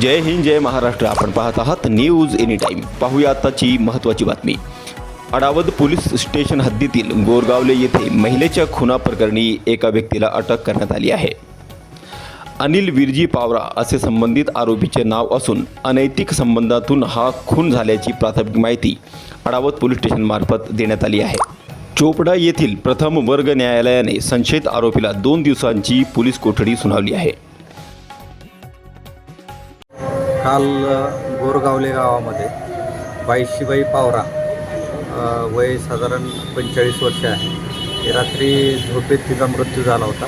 जय हिंद जय महाराष्ट्र. आपण पाहत आहात न्यूज एनी टाईम पाहूया आताची महत्त्वाची बातमी. अडावद पोलीस स्टेशन हद्दीतील गोरगावले येथे महिलेच्या खुना प्रकरणी एका व्यक्तीला अटक करण्यात आली आहे. अनिल विरजी पावरा असे संबंधित आरोपीचे नाव असून अनैतिक संबंधातून हा खून झाल्याची प्राथमिक माहिती अडावत पोलीस स्टेशनमार्फत देण्यात आली आहे. चोपडा येथील प्रथम वर्ग न्यायालयाने संशयित आरोपीला दोन दिवसांची पोलीस कोठडी सुनावली आहे. काल गोरगावले गावामध्ये बाईशीबाई पावरा वय साधारण पंचेचाळीस वर्ष आहे. ते रात्री झोपेत तिचा मृत्यू झाला होता.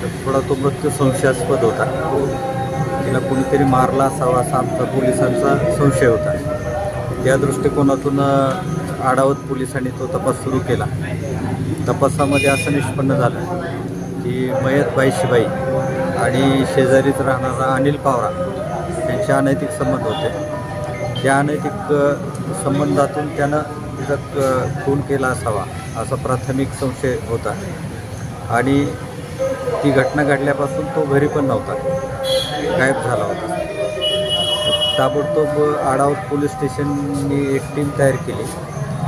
तर थोडा तो मृत्यू संशयास्पद होता. तिला कोणीतरी मारला असावा असा आमचा पोलिसांचा संशय होता. त्या दृष्टिकोनातून आढावत आडावत पोलिसांनी तो तपास सुरू केला. तपासामध्ये असं निष्पन्न झालं की मयतबाई शिबाई आणि शेजारीच राहणारा अनिल पावरा यांचे अनैतिक संबंध होते. त्या अनैतिक संबंधातून त्यानं तिचा खून केला असावा असा प्राथमिक संशय होता. आणि ती घटना घडल्यापासून तो घरी पण नव्हता. गायब झाला होता. ताबडतोब आडावत पोलीस स्टेशननी एक टीम तयार केली.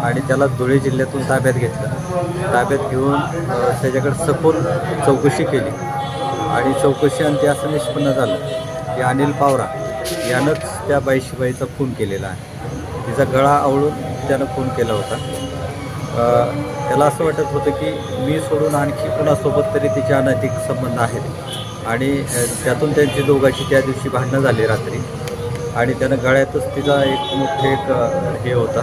आणि त्याला धुळे जिल्ह्यातून ताब्यात घेतलं. ताब्यात घेऊन त्याच्याकडे सखोल चौकशी केली. आणि चौकशी अंती असं निष्पन्न झालं की अनिल पावरा यानंच त्या बाईशीबाईचा खून केलेला आहे. तिचा गळा आवळून त्यानं खून केला होता. त्याला असं वाटत होतं की मी सोडून आणखी कुणासोबत तरी तिचे अनैतिक संबंध आहेत. आणि त्यातून त्यांची दोघांची त्या दिवशी भांडणं झाली रात्री. आणि त्यानं गळ्यातच तिचा एक मोठे एक हे होता.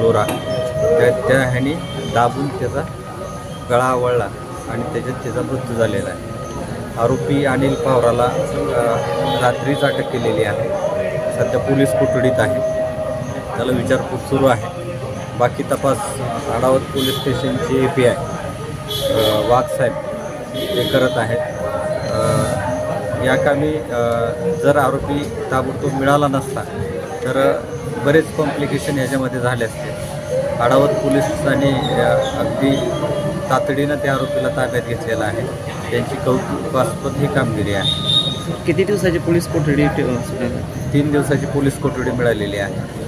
दोरा त्या त्या ह्यानी दाबून त्याचा गळा आवळला आणि त्याच्यात त्याचा मृत्यू झालेला आहे. आरोपी अनिल पावराला रात्रीच अटक केलेली आहे. सध्या पोलीस कोठडीत आहे. त्याला विचारपूस सुरू आहे. बाकी तपास आडावत पोलीस स्टेशनचे ए पी आय वाघसाहेब हे ते करत आहेत. या कामी जर आरोपी ताबडतोब मिळाला नसता तर बरेच कॉम्प्लिकेशन याच्यामध्ये झाले असते. आडावत पोलिसांनी अगदी तातडीनं त्या आरोपीला ताब्यात घेतलेला आहे. त्यांची कौतुकास्पद ही कामगिरी आहे. किती दिवसाची पोलीस कोठडी तीन दिवसाची पोलीस कोठडी मिळालेली आहे.